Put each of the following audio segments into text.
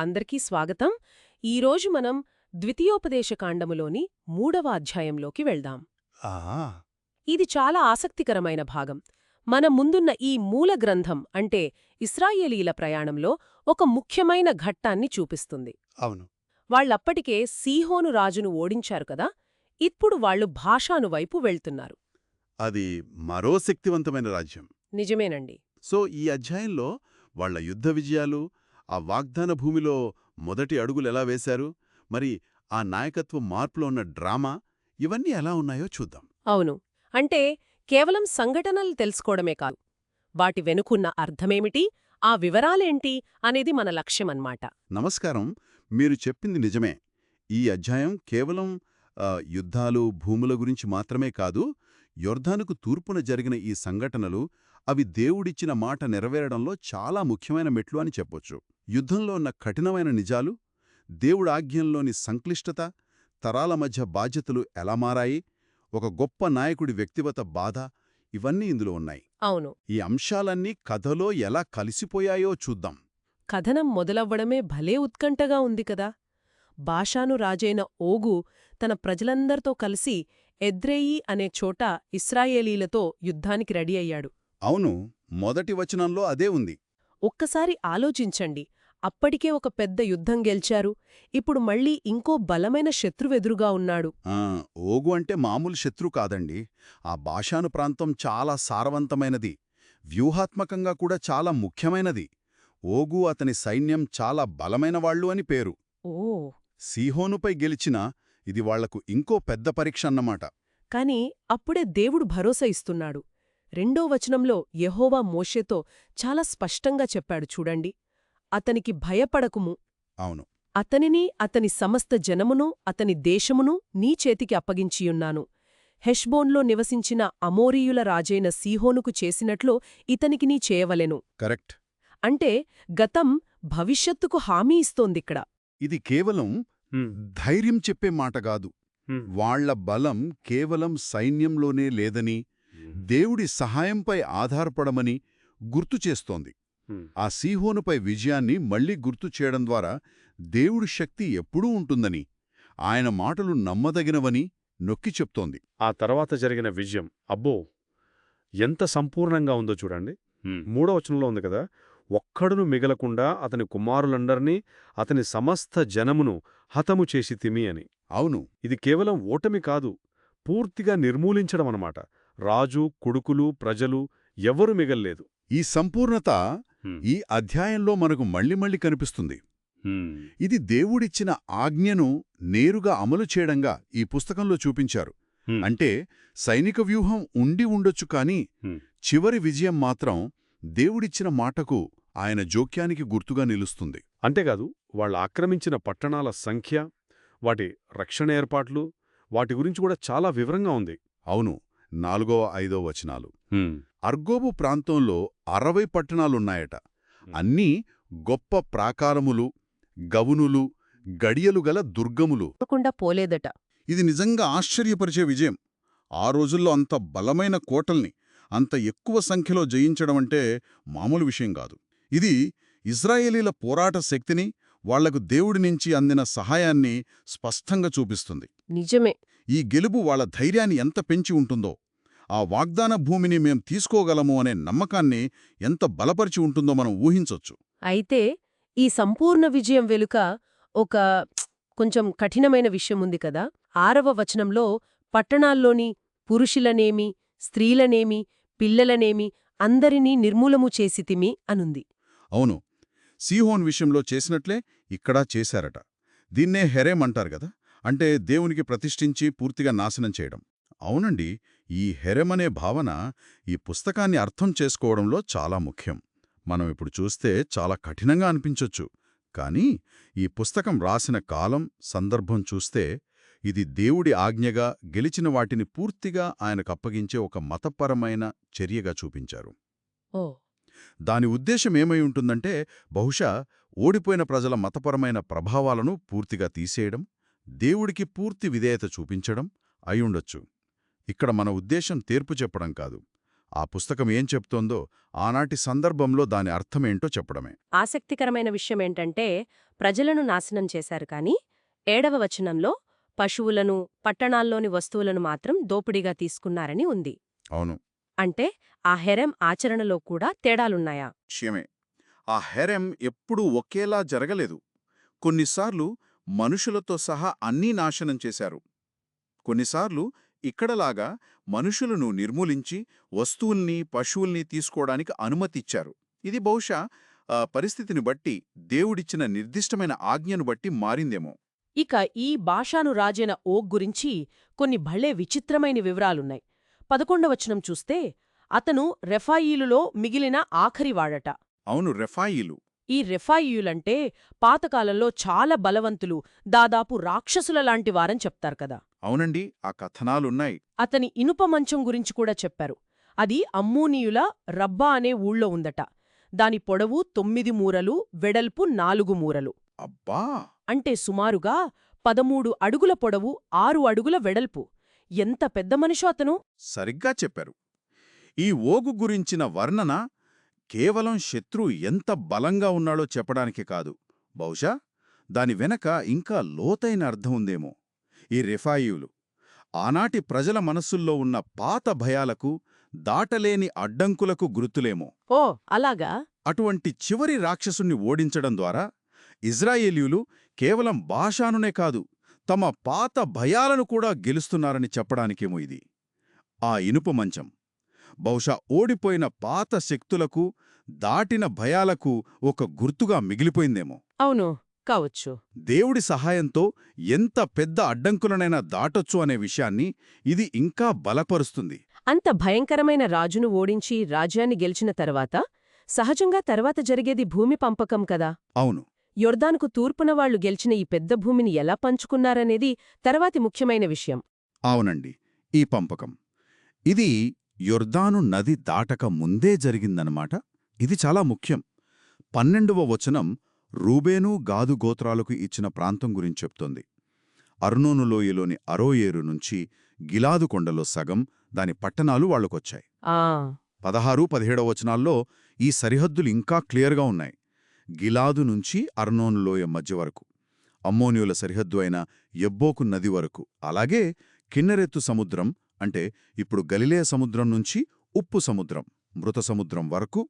అందరికీ స్వాగతం. ఈరోజు మనం ద్వితీయోపదేశకాండములోని మూడవ అధ్యాయంలోకి వెళ్దాం. ఇది చాలా ఆసక్తికరమైన భాగం. మన ముందున్న ఈ మూల గ్రంథం అంటే ఇస్రాయేలీల ప్రయాణంలో ఒక ముఖ్యమైన ఘట్టాన్ని చూపిస్తుంది. అవును. వాళ్ళప్పటికే సీహోను రాజును ఓడించారు కదా ఇప్పుడు వాళ్ళు భాషాను వైపు వెళ్తున్నారు. అది మరో శక్తివంతమైన రాజ్యం. నిజమేనండి. సో ఈ అధ్యాయంలో వాళ్ళ యుద్ధ విజయాలు ఆ వాగ్దాన భూమిలో మొదటి అడుగులు ఎలా వేశారు? మరి ఆ నాయకత్వ మార్పులో ఉన్న డ్రామా ఇవన్నీ ఎలా ఉన్నాయో చూద్దాం. అవును. అంటే కేవలం సంఘటనలు తెలుసుకోవడమే కాదు. వాటి వెనుకున్న అర్థమేమిటి? ఆ వివరాలేంటి? అనేది మన లక్ష్యమన్నమాట నమస్కారం. మీరు చెప్పింది నిజమే. ఈ అధ్యాయం కేవలం యుద్ధాలు భూముల గురించి మాత్రమే కాదు యొర్ధానుకు తూర్పున జరిగిన ఈ సంఘటనలు అవి దేవుడిచ్చిన మాట నెరవేరడంలో చాలా ముఖ్యమైన మెట్లు అని చెప్పొచ్చు. యుద్ధంలో ఉన్న కఠినమైన నిజాలు దేవుడి ఆజ్ఞంలోని సంక్లిష్టత తరాల మధ్య బాధ్యతలు ఎలా మారాయి ఒక గొప్ప నాయకుడి వ్యక్తిగత బాధ ఇవన్నీ ఇందులో ఉన్నాయి. అవును. ఈ అంశాలన్నీ కథలో ఎలా కలిసిపోయాయో చూద్దాం. కథనం మొదలవ్వడమే భలే ఉత్కంఠగా ఉంది కదా! బాషాను రాజైన ఓగు తన ప్రజలందరితో కలిసి ఎద్రేయి అనే చోట ఇస్రాయేలీలతో యుద్ధానికి రెడీ అయ్యాడు. అవును మొదటి వచనంలో అదే ఉంది. ఒక్కసారి ఆలోచించండి. అప్పటికే ఒక పెద్ద యుద్ధం గెలిచారు. ఇప్పుడు మళ్ళీ ఇంకో బలమైన శత్రువెదురుగా ఉన్నాడు. ఆ, ఓగు అంటే మామూలు శత్రు కాదండి. ఆ భాషాను ప్రాంతం చాలా సారవంతమైనది. వ్యూహాత్మకంగా కూడా చాలా ముఖ్యమైనది. ఓగు అతని సైన్యం చాలా బలమైనవాళ్ళు అని పేరు. ఓ. సీహోనుపై గెలిచినా ఇది వాళ్ళకు ఇంకో పెద్ద పరీక్ష అన్నమాట. కాని అప్పుడే దేవుడు భరోసా ఇస్తున్నాడు. రెండో వచనంలో యెహోవా మోషేతో చాలా స్పష్టంగా చెప్పాడు చూడండి. అతనికి భయపడకుము. అవును. అతనిని అతని సమస్త జనమును అతని దేశమును నీ చేతికి అప్పగించియున్నాను. హెష్బోన్లో నివసించిన అమోరీయుల రాజైన సీహోనుకు చేసినట్లు ఇతనికి నీ చేయవలెను. కరెక్ట్. అంటే గతం భవిష్యత్తుకు హామీ ఇస్తోందిక్కడ. ఇది కేవలం ధైర్యం చెప్పే మాట కాదు. వాళ్ళ బలం కేవలం సైన్యంలోనే లేదని దేవుడి సహాయంపై ఆధారపడమని గుర్తు చేస్తోంది. ఆ సీహోనుపై విజయాన్ని మళ్ళీ గుర్తు చేయడం ద్వారా దేవుడి శక్తి ఎప్పుడూ ఉంటుందని ఆయన మాటలు నమ్మదగినవని నొక్కి చెప్తోంది. ఆ తర్వాత జరిగిన విజయం అబ్బో! ఎంత సంపూర్ణంగా ఉందో చూడండి. మూడో వచనంలో ఉంది కదా ఒక్కడును మిగలకుండా అతని కుమారులందర్నీ అతని సమస్త జనమును హతము చేసి తిమి అని. అవును. ఇది కేవలం ఓటమి కాదు పూర్తిగా నిర్మూలించడం అన్నమాట రాజు కొడుకులు ప్రజలు ఎవరు మిగల్లేదు. ఈ సంపూర్ణత ఈ అధ్యాయంలో మనకు మళ్ళీ మళ్ళీ కనిపిస్తుంది. ఇది దేవుడిచ్చిన ఆజ్ఞను నేరుగా అమలు చేయడంగా ఈ పుస్తకంలో చూపించారు. అంటే సైనిక వ్యూహం ఉండి ఉండొచ్చు కాని. చివరి విజయం మాత్రం దేవుడిచ్చిన మాటకు ఆయన జోక్యానికి గుర్తుగా నిలుస్తుంది. అంతేకాదు వాళ్ళ ఆక్రమించిన పట్టణాల సంఖ్య వాటి రక్షణ ఏర్పాట్లు వాటి గురించి కూడా చాలా వివరంగా ఉంది. అవును. నాలుగో ఐదో వచనాలు. అర్గోబు ప్రాంతంలో అరవై పట్టణాలున్నాయట. అన్నీ గొప్ప ప్రాకారములు గవునులు గడియలు గల దుర్గములు. పోలేదట. ఇది నిజంగా ఆశ్చర్యపరిచే విజయం. ఆ రోజుల్లో అంత బలమైన కోటల్ని అంత ఎక్కువ సంఖ్యలో జయించడమంటే మామూలు విషయం కాదు. ఇది ఇజ్రాయేలీల పోరాట శక్తిని వాళ్ళకు దేవుడి నుంచి అందిన సహాయాన్ని స్పష్టంగా చూపిస్తుంది. నిజమే. ఈ గెలుపు వాళ్ళ ధైర్యాన్ని ఎంత పెంచి ఉంటుందో ఆ వాగ్దాన భూమిని మేం తీసుకోగలము అనే నమ్మకాన్ని ఎంత బలపరిచి ఉంటుందో మనం ఊహించొచ్చు. అయితే ఈ సంపూర్ణ విజయం వెనుక ఒక కొంచెం కఠినమైన విషయం ఉంది కదా. ఆరవ వచనంలో పట్టణాల్లోని పురుషులనేమి స్త్రీలనేమి పిల్లలనేమి అందరినీ నిర్మూలము చేసితిమి అనుంది. అవును. సీహోన్ విషయంలో చేసినట్లే ఇక్కడా చేశారట. దీన్నే హెరేం అంటారు గదా అంటే దేవునికి ప్రతిష్ఠించి పూర్తిగా నాశనం చేయడం. అవునండి ఈ హెరెం అనే భావన ఈ పుస్తకాన్ని అర్థం చేసుకోవడంలో చాలా ముఖ్యం. మనం ఇప్పుడు చూస్తే చాలా కఠినంగా అనిపించొచ్చు. కానీ ఈ పుస్తకం రాసిన కాలం సందర్భం చూస్తే ఇది దేవుడి ఆజ్ఞగా గెలిచిన వాటిని పూర్తిగా ఆయనకు అప్పగించే ఒక మతపరమైన చర్యగా చూపించారు. ఓ! దాని ఉద్దేశం ఏమై ఉంటుందంటే బహుశా ఓడిపోయిన ప్రజల మతపరమైన ప్రభావాలను పూర్తిగా తీసేయడం దేవుడికి పూర్తి విధేయత చూపించడం అయుండొచ్చు ఇక్కడ మన ఉద్దేశం తీర్పు చెప్పడం కాదు. ఆ పుస్తకం ఏం చెప్తోందో ఆనాటి సందర్భంలో దాని అర్థమేంటో చెప్పడమే. ఆసక్తికరమైన విషయమేంటంటే ప్రజలను నాశనం చేశారు కాని ఏడవ వచనంలో పశువులను పట్టణాల్లోని వస్తువులను మాత్రం దోపిడీగా తీసుకున్నారని ఉంది. అవును. అంటే ఆ హెరెం ఆచరణలో కూడా తేడాలున్నాయా? విషయమే ఆ హెరెం ఎప్పుడూ ఒకేలా జరగలేదు. కొన్నిసార్లు మనుషులతో సహా అన్నీ నాశనం చేశారు. కొన్నిసార్లు ఇక్కడలాగా మనుషులను నిర్మూలించి వస్తువుల్ని పశువుల్ని తీసుకోవడానికి అనుమతిచ్చారు. ఇది బహుశా పరిస్థితిని బట్టి దేవుడిచ్చిన నిర్దిష్టమైన ఆజ్ఞను బట్టి మారిందేమో. ఇక ఈ భాషాను రాజైన ఓగ్ గురించి కొన్ని భలే విచిత్రమైన వివరాలున్నాయి. పదకొండవచనం చూస్తే అతను రెఫాయిలులో మిగిలిన ఆఖరివాడట అవును రెఫాయిలు. ఈ రెఫాయియులంటే పాతకాలంలో చాలా బలవంతులు దాదాపు రాక్షసుల లాంటి వారని చెప్తారు కదా. అవునండి ఆ కథనాలున్నాయి. అతని ఇనుప మంచం గురించి కూడా చెప్పారు. అది అమ్మూనీయుల రబ్బా అనే ఊళ్ళో ఉందట. దాని పొడవు తొమ్మిది మూరలు వెడల్పు నాలుగు మూరలు. అబ్బా! అంటే సుమారుగా పదమూడు అడుగుల పొడవు ఆరు అడుగుల వెడల్పు. ఎంత పెద్ద మనిషో అతను? సరిగ్గా చెప్పారు. ఈ ఓగు గురించిన వర్ణన కేవలం శత్రువు ఎంత బలంగా ఉన్నాడో చెప్పడానికి కాదు. బహుశా దాని వెనక ఇంకా లోతైన అర్థం ఉందేమో. ఈ రెఫాయియులు ఆనాటి ప్రజల మనస్సుల్లో ఉన్న పాత భయాలకు దాటలేని అడ్డంకులకు గుర్తులేమో. ఓ అలాగా? అటువంటి చివరి రాక్షసుణ్ణి ఓడించడం ద్వారా ఇజ్రాయేలీయులు కేవలం భాషానునే కాదు తమ పాత భయాలను కూడా గెలుస్తున్నారని చెప్పడానికేమో ఇది. ఆ ఇనుప మంచం బహుశా ఓడిపోయిన పాత శక్తులకు దాటిన భయాలకు ఒక గుర్తుగా మిగిలిపోయిందేమో. అవును కావచ్చు. దేవుడి సహాయంతో ఎంత పెద్ద అడ్డంకులనైనా దాటొచ్చు అనే విషయాన్ని ఇది ఇంకా బలపరుస్తుంది. అంత భయంకరమైన రాజును ఓడించి రాజ్యాన్ని గెలిచిన తర్వాత సహజంగా తర్వాత జరిగేది భూమి పంపకం కదా? అవును. యొర్దానుకు తూర్పున వాళ్ళు గెలిచిన ఈ పెద్ద భూమిని ఎలా పంచుకున్నారనేది తర్వాతి ముఖ్యమైన విషయం. అవునండి ఈ పంపకం. ఇది యొర్దాను నది దాటక ముందే జరిగిందనమాట ఇది చాలా ముఖ్యం. పన్నెండవ వచనం రూబేను గాదు గోత్రాలకు ఇచ్చిన ప్రాంతం గురించి చెప్తోంది. అర్నోను లోయలోని అరోయేరు నుంచి గిలాదు కొండలో సగం దాని పట్టణాలు వాళ్ళకొచ్చాయి ఆ. పదహారు పదిహేడవ వచనాల్లో ఈ సరిహద్దులు ఇంకా క్లియర్గా ఉన్నాయి. గిలాదు నుంచి అర్నోను లోయ మధ్య వరకు అమ్మోనియుల సరిహద్దు అయిన ఎబ్బోకు నది వరకు అలాగే కిన్నెరెత్తు సముద్రం అంటే ఇప్పుడు గలిలే సముద్రం నుంచి ఉప్పు సముద్రం మృత సముద్రం వరకు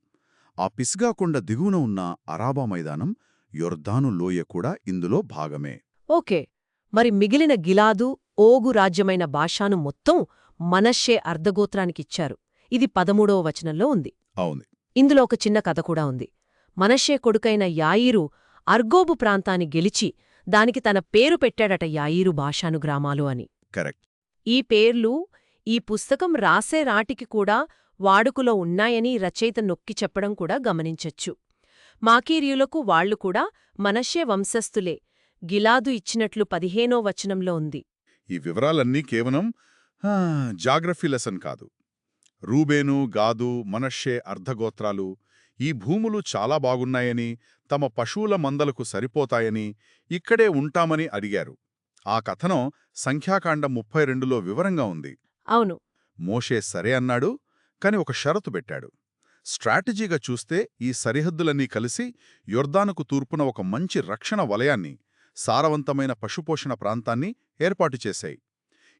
ఆ పిస్గాకొండ దిగువన ఉన్న అరాబా మైదానం యొర్దాను లోయ కూడా ఇందులో భాగమే. ఓకే. మరి మిగిలిన గిలాదు ఓగు రాజ్యమైన బాషాను మొత్తం మనశ్శే అర్ధగోత్రానికిచ్చారు ఇది పదమూడవ వచనంలో ఉంది. అవును. ఇందులో ఒక చిన్న కథ కూడా ఉంది. మనశ్శే కొడుకైన యాయీరు అర్గోబు ప్రాంతాన్ని గెలిచి దానికి తన పేరు పెట్టాడట యాయీరు భాషాను గ్రామాలు అని. కరెక్ట్. ఈ పేర్లు ఈ పుస్తకం రాసే రాటికి కూడా వాడుకలో ఉన్నాయని రచయిత నొక్కి చెప్పడం కూడా గమనించొచ్చు. మాకీరియులకు వాళ్ళు కూడా మనశ్శే వంశస్థులే. గిలాదు ఇచ్చినట్లు పదిహేనో వచనంలో ఉంది. ఈ వివరాలన్నీ కేవలం జాగ్రఫీ లెసన్ కాదు. రూబేను గాదు మనషే అర్ధగోత్రాలు ఈ భూములు చాలా బాగున్నాయని తమ పశువుల మందలకు సరిపోతాయని ఇక్కడే ఉంటామని అడిగారు. ఆ కథనం సంఖ్యాకాండం ముప్పై రెండులో వివరంగా ఉంది. అవును. మోషే సరే అన్నాడు కాని ఒక షరతు పెట్టాడు. స్ట్రాటజీగా చూస్తే ఈ సరిహద్దులన్నీ కలిసి యొర్దానుకు తూర్పున ఒక మంచి రక్షణ వలయాన్ని సారవంతమైన పశుపోషణ ప్రాంతాన్ని ఏర్పాటు చేశాయి.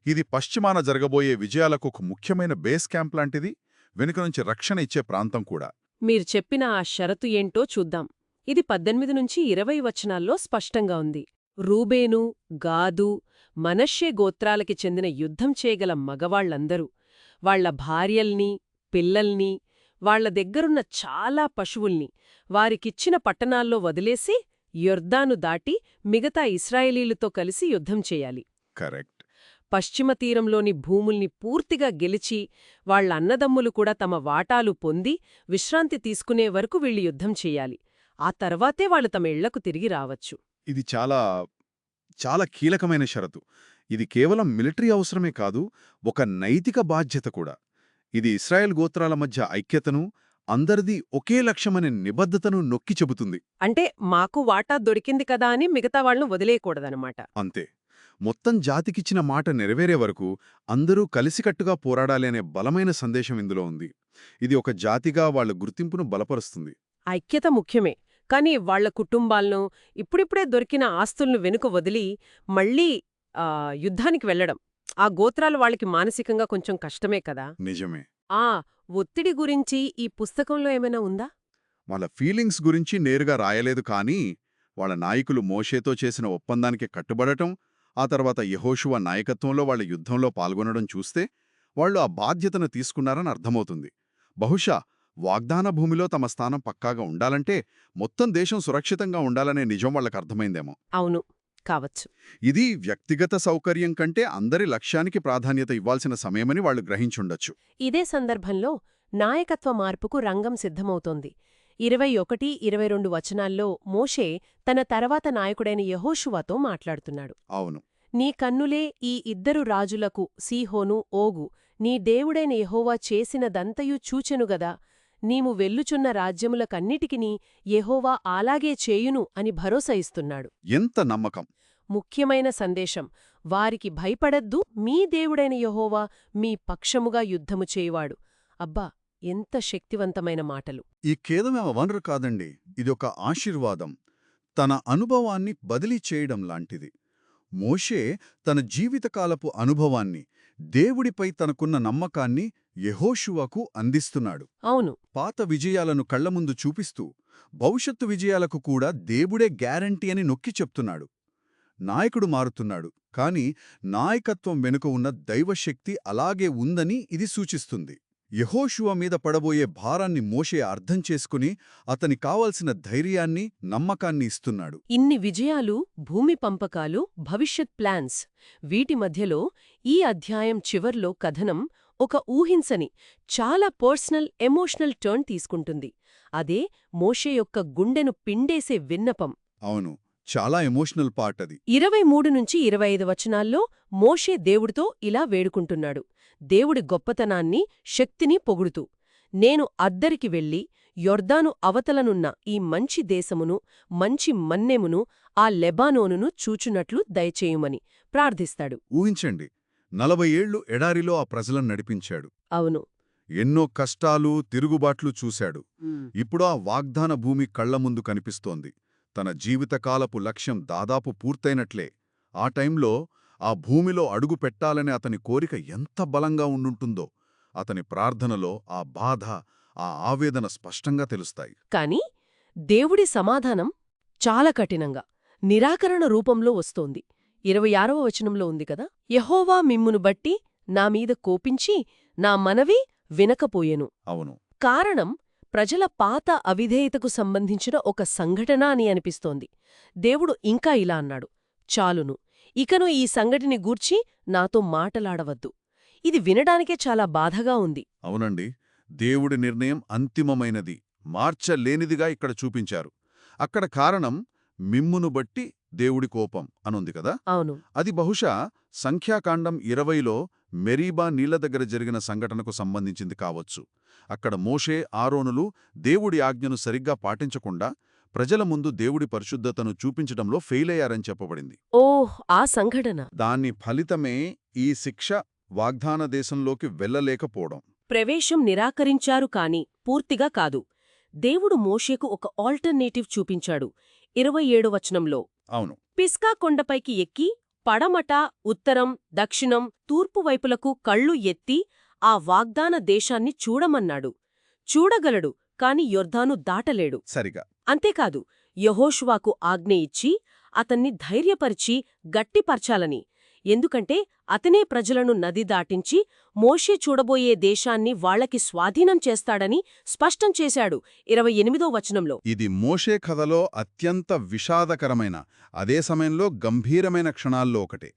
ఇది పశ్చిమాన జరగబోయే విజయాలకు ఒక ముఖ్యమైన బేస్ క్యాంప్ లాంటిది వెనుక నుంచి రక్షణ ఇచ్చే ప్రాంతం కూడా. మీరు చెప్పిన ఆ షరతు ఏంటో చూద్దాం. ఇది పద్దెనిమిది నుంచి ఇరవై వచనాల్లో స్పష్టంగా ఉంది. రూబేను గాదు మనశ్శే గోత్రాలకి చెందిన యుద్ధం చేయగల మగవాళ్ళందరూ వాళ్ళ భార్యల్ని పిల్లల్ని వాళ్ళ దగ్గరున్న చాలా పశువుల్ని వారికిచ్చిన పట్టణాల్లో వదిలేసి యొర్దాను దాటి మిగతా ఇస్రాయేలీలతో కలిసి యుద్ధం చేయాలి. కరెక్ట్. పశ్చిమ తీరంలోని భూముల్ని పూర్తిగా గెలిచి వాళ్ళ అన్నదమ్ములు కూడా తమ వాటాలు పొంది విశ్రాంతి తీసుకునే వరకు వీళ్ళు యుద్ధం చెయ్యాలి ఆ తర్వాతే వాళ్ళు తమ ఇళ్ళకు తిరిగి రావచ్చు. ఇది చాలా చాలా కీలకమైన షరతు. ఇది కేవలం మిలిటరీ అవసరమే కాదు ఒక నైతిక బాధ్యత కూడా. ఇది ఇస్రాయెల్ గోత్రాల మధ్య ఐక్యతను అందరిది ఒకే లక్ష్యమనే నిబద్ధతను నొక్కి చెబుతుంది. అంటే మాకు వాటా దొరికింది కదా అని మిగతా వాళ్ళను వదిలేయకూడదనమాట అంతే. మొత్తం జాతికిచ్చిన మాట నెరవేరే వరకు అందరూ కలిసికట్టుగా పోరాడాలి అనే బలమైన సందేశం ఇందులో ఉంది. ఇది ఒక జాతిగా వాళ్ళ గుర్తింపును బలపరుస్తుంది. ఐక్యత ముఖ్యమే. కానీ వాళ్ళ కుటుంబాలను ఇప్పుడిప్పుడే దొరికిన ఆస్తులను వెనుక వదిలి మళ్ళీ యుద్ధానికి వెళ్ళడం ఆ గోత్రాలు వాళ్ళకి మానసికంగా కొంచెం కష్టమే కదా? నిజమే. ఆ ఒత్తిడి గురించి ఈ పుస్తకంలో ఏమైనా ఉందా? వాళ్ళ ఫీలింగ్స్ గురించి నేరుగా రాయలేదు కానీ వాళ్ళ నాయకులు మోషేతో చేసిన ఒప్పందానికి కట్టుబడటం ఆ తర్వాత యహోషువ నాయకత్వంలో వాళ్ళ యుద్ధంలో పాల్గొనడం చూస్తే వాళ్ళు ఆ బాధ్యతను తీసుకున్నారని అర్థమవుతుంది. బహుశా వాగ్దాన భూమిలో తమ స్థానం పక్కాగా ఉండాలంటే మొత్తం దేశం సురక్షితంగా ఉండాలనే నిజం వాళ్ళకి అర్థమైందేమో. అవును. కావచ్చు. ఇది వ్యక్తిగత సౌకర్యం కంటే అందరి లక్ష్యానికి ప్రాధాన్యత ఇవ్వాల్సిన సమయమని వాళ్ళు గ్రహించుండొచ్చు. ఇదే సందర్భంలో నాయకత్వ మార్పుకు రంగం సిద్ధమవుతోంది. ఇరవై ఒకటి ఇరవై రెండు వచనాల్లో మోషే తన తర్వాత నాయకుడైన యహోషువాతో మాట్లాడుతున్నాడు. అవును. నీ కన్నులే ఈ ఇద్దరు రాజులకు సీహోను ఓగు నీ దేవుడైన యెహోవా చేసినదంతయు చూచెనుగదా నీము వెల్లుచున్న రాజ్యములకన్నిటికినీ యెహోవా అలాగే చేయును అని భరోసా ఇస్తున్నాడు. ఎంత నమ్మకం? ముఖ్యమైన సందేశం వారికి భయపడద్దు మీ దేవుడైన యెహోవా మీ పక్షముగా యుద్ధము చేయువాడు. అబ్బా ఎంత శక్తివంతమైన మాటలు. ఈ కేదమే వనరు కాదండి ఇదొక ఆశీర్వాదం. తన అనుభవాన్ని బదిలీ చేయడం లాంటిది. మోషే తన జీవితకాలపు అనుభవాన్ని దేవుడిపై తనకున్న నమ్మకాన్ని యెహోషువకు అందిస్తున్నాడు. అవును. పాత విజయాలను కళ్ళముందు చూపిస్తూ భవిష్యత్తు విజయాలకు కూడా దేవుడే గ్యారంటీ అని నొక్కి చెప్తున్నాడు. నాయకుడు మారుతున్నాడు కాని నాయకత్వం వెనుక ఉన్న దైవశక్తి అలాగే ఉందని ఇది సూచిస్తుంది. యెహోషువ మీద పడబోయే భారాన్ని మోషే అర్థం చేసుకుని అతని కావలసిన ధైర్యాన్ని నమ్మకాన్ని ఇస్తున్నాడు. ఇన్ని విజయాలు భూమి పంపకాలు భవిష్యత్ ప్లాన్స్ వీటి మధ్యలో ఈ అధ్యాయం చివర్లో కథనం ఒక ఊహింసని చాలా పర్సనల్ ఎమోషనల్ టర్న్ తీసుకుంటుంది. అదే మోషే యొక్క గుండెను పిండేసే విన్నపం. అవును చాలా ఎమోషనల్ పార్ట్ అది. ఇరవై మూడు నుంచి ఇరవై ఐదు వచనాల్లో మోషే దేవుడితో ఇలా వేడుకుంటున్నాడు. దేవుడి గొప్పతనాన్ని శక్తిని పొగుడుతూ నేను అద్దరికి వెళ్ళి యొర్దాను అవతలనున్న ఈ మంచి దేశమును మంచి మన్నెమును ఆ లెబానోనును చూచునట్లు దయచేయుమని ప్రార్థిస్తాడు. ఊహించండి నలభై ఏళ్ళు ఎడారిలో ఆ ప్రజలను నడిపించాడు. అవును. ఎన్నో కష్టాలు తిరుగుబాట్లు చూశాడు. ఇప్పుడు ఆ వాగ్దాన భూమి కళ్ళ ముందు కనిపిస్తోంది. తన జీవితకాలపు లక్ష్యం దాదాపు పూర్తయినట్లే. ఆ టైంలో ఆ భూమిలో అడుగు పెట్టాలనే అతని కోరిక ఎంత బలంగా ఉండుంటుందో అతని ప్రార్థనలో ఆ బాధ ఆ ఆవేదన స్పష్టంగా తెలుస్తాయి. కాని దేవుడి సమాధానం చాలా కఠినంగా నిరాకరణ రూపంలో వస్తోంది. ఇరవై ఆరవ వచనంలో ఉంది కదా? యహోవా మిమ్మును బట్టి నా మీద కోపించి నా మనవి వినకపోయెను. అవును. కారణం ప్రజల పాత అవిధేయతకు సంబంధించిన ఒక సంఘటన అని అనిపిస్తోంది. దేవుడు ఇంకా ఇలా అన్నాడు చాలును ఇకను ఈ సంఘటిని గూర్చి నాతో మాటలాడవద్దు. ఇది వినడానికే చాలా బాధగా ఉంది. అవునండి దేవుడి నిర్ణయం అంతిమమైనది. మార్చలేనిదిగా ఇక్కడ చూపించారు. అక్కడ కారణం మిమ్మును బట్టి దేవుడి కోపం అనుంది కదా? అవును. అది బహుశా సంఖ్యాకాండం ఇరవైలో మెరీబా నీళ్ళ దగ్గర జరిగిన సంఘటనకు సంబంధించింది కావచ్చు. అక్కడ మోషే ఆరోనులు దేవుడి ఆజ్ఞను సరిగ్గా పాటించకుండా ప్రజల ముందు దేవుడి పరిశుద్ధతను చూపించడంలో ఫెయిల్ అయ్యారని చెప్పబడింది. ఓహ్! ఆ సంఘటన. దాని ఫలితమే ఈ శిక్ష వాగ్దాన దేశంలోకి వెళ్ళలేకపోవడం. ప్రవేశం నిరాకరించారు కాని పూర్తిగా కాదు. దేవుడు మోషేకు ఒక ఆల్టర్నేటివ్ చూపించాడు. ఇరవై ఏడు వచనంలో అవును. పిస్కా కొండపైకి ఎక్కి పడమట ఉత్తరం దక్షిణం తూర్పు వైపులకు కళ్ళు ఎత్తి ఆ వాగ్దాన దేశాన్ని చూడమన్నాడు. చూడగలడు కాని యొర్దాను దాటలేడు. సరిగా. అంతేకాదు యహోషువాకు ఆజ్ఞ ఇచ్చి అతన్ని ధైర్యపరిచి గట్టిపర్చాలని ఎందుకంటే అతనే ప్రజలను నది దాటించి మోషే చూడబోయే దేశాన్ని వాళ్ళకి స్వాధీనం చేస్తాడని స్పష్టం చేశాడు ఇరవై ఎనిమిదో వచనంలో. ఇది మోషే కథలో అత్యంత విషాదకరమైన అదే సమయంలో గంభీరమైన క్షణాల్లో ఒకటే.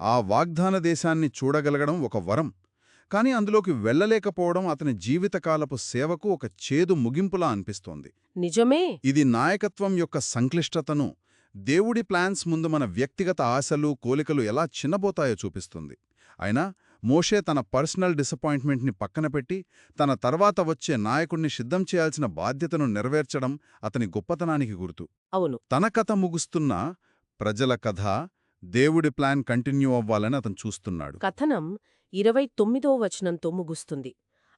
ఆ వాగ్దాన దేశాన్ని చూడగలగడం ఒక వరం కాని అందులోకి వెళ్ళలేకపోవడం అతని జీవితకాలపు సేవకు ఒక చేదు ముగింపులా అనిపిస్తోంది. నిజమే. ఇది నాయకత్వం యొక్క సంక్లిష్టతను దేవుడి ప్లాన్స్ ముందు మన వ్యక్తిగత ఆశలు కోలికలు ఎలా చిన్నబోతాయో చూపిస్తుంది. అయినా మోషే తన పర్సనల్ డిసప్పాయింట్మెంట్ని పక్కన పెట్టి తన తర్వాత వచ్చే నాయకుణ్ణి సిద్ధం చేయాల్సిన బాధ్యతను నెరవేర్చడం అతని గొప్పతనానికి గుర్తు. అవును. తన కథ ముగుస్తున్న ప్రజల కథ దేవుడి ప్లాన్ కంటిన్యూ అవ్వాలని అతను చూస్తున్నాడు. కథనం ఇరవై తొమ్మిదో వచనంతో ముగుస్తుంది.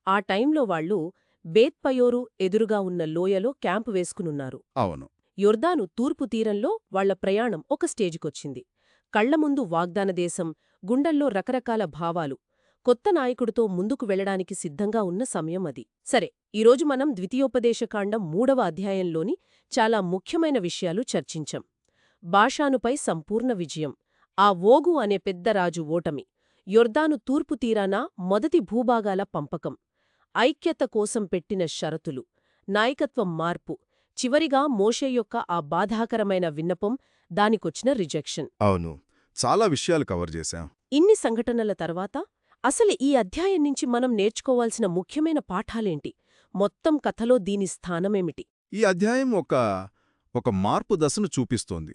ఆ టైంలో వాళ్ళు బేత్పయోరు ఎదురుగా ఉన్న లోయలో క్యాంపు వేసుకునున్నారు. అవును. యొర్దాను తూర్పు తీరంలో వాళ్ళ ప్రయాణం ఒక స్టేజికొచ్చింది. కళ్ళముందు ముందు వాగ్దాన దేశం గుండెల్లో రకరకాల భావాలు. కొత్త నాయకుడితో ముందుకు వెళ్ళడానికి సిద్ధంగా ఉన్న సమయం అది. సరే ఈరోజు మనం ద్వితీయోపదేశకాండం మూడవ అధ్యాయంలోని చాలా ముఖ్యమైన విషయాలు చర్చించాం. బాషానుపై సంపూర్ణ విజయం. ఆ ఓగు అనే పెద్దరాజు ఓటమి. యొర్దాను తూర్పు తీరాన మొదటి భూభాగాల పంపకం. ఐక్యత కోసం పెట్టిన షరతులు. నాయకత్వం మార్పు. చివరిగా మోషే యొక్క ఆ బాధాకరమైన విన్నపం దానికొచ్చిన రిజెక్షన్. అవును. చాలా విషయాలు కవర్ చేశాం. ఇన్ని సంఘటనల తర్వాత అసలు ఈ అధ్యాయం నుంచి మనం నేర్చుకోవాల్సిన ముఖ్యమైన పాఠాలేంటి? మొత్తం కథలో దీని స్థానమేమిటి? ఈ అధ్యాయం ఒక ఒక మార్పు దశను చూపిస్తోంది.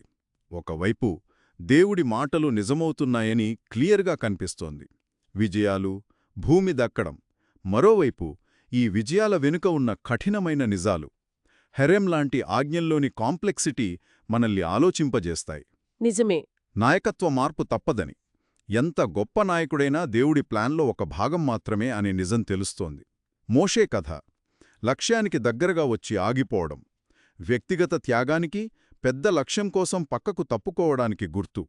ఒకవైపు దేవుడి మాటలు నిజమవుతున్నాయని క్లియర్గా కనిపిస్తోంది. విజయాలు భూమి దక్కడం. మరోవైపు ఈ విజయాల వెనుక ఉన్న కఠినమైన నిజాలు. హెరెం లాంటి ఆజ్ఞల్లోని కాంప్లెక్సిటీ మనల్ని ఆలోచింపజేస్తాయి. నిజమే. నాయకత్వ మార్పు తప్పదని. ఎంత గొప్ప నాయకుడైనా దేవుడి ప్లాన్లో ఒక భాగం మాత్రమే అనే నిజం తెలుస్తోంది. మోషే కథ. లక్ష్యానికి దగ్గరగా వచ్చి ఆగిపోవడం. వ్యక్తిగత త్యాగానికి పెద్ద లక్ష్యం కోసం పక్కకు తప్పుకోవడానికి గుర్తు.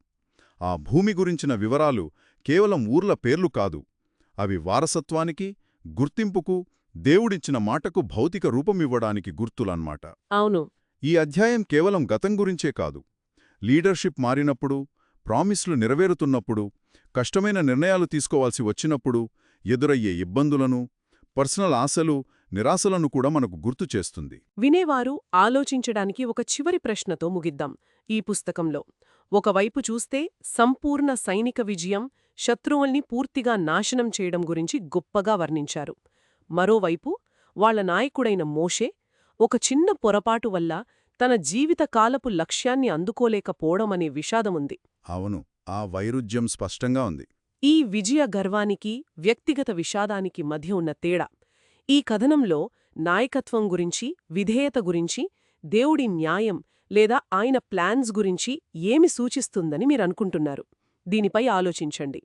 ఆ భూమి గురించిన వివరాలు కేవలం ఊర్ల పేర్లు కాదు. అవి వారసత్వానికి గుర్తింపుకు దేవుడిచ్చిన మాటకు భౌతిక రూపమివ్వడానికి గుర్తులన్మాట. అవును. ఈ అధ్యాయం కేవలం గతం గురించే కాదు. లీడర్షిప్ మారినప్పుడు ప్రామిస్లు నెరవేరుతున్నప్పుడు కష్టమైన నిర్ణయాలు తీసుకోవాల్సి వచ్చినప్పుడు ఎదురయ్యే ఇబ్బందులను పర్సనల్ ఆశలు నిరాశలను కూడా మనకు గుర్తు చేస్తుంది. వినేవారు ఆలోచించడానికి ఒక చివరి ప్రశ్నతో ముగిద్దాం ఈ పుస్తకంలో. ఒకవైపు చూస్తే సంపూర్ణ సైనిక విజయం శత్రువుల్ని పూర్తిగా నాశనం చేయడం గురించి గొప్పగా వర్ణించారు. మరోవైపు వాళ్ళ నాయకుడైన మోషే ఒక చిన్న పొరపాటు వల్ల తన జీవితకాలపు లక్ష్యాన్ని అందుకోలేకపోవడమనే విషాదముంది. అవును ఆ వైరుధ్యం స్పష్టంగా ఉంది. ఈ విజయ గర్వానికి వ్యక్తిగత విషాదానికి మధ్య ఉన్న తేడా. ఈ కథనంలో నాయకత్వం గురించి విధేయత గురించి దేవుడి న్యాయం లేదా ఆయన ప్లాన్స్ గురించి ఏమి సూచిస్తుందని మీరనుకుంటున్నారు? దీనిపై ఆలోచించండి.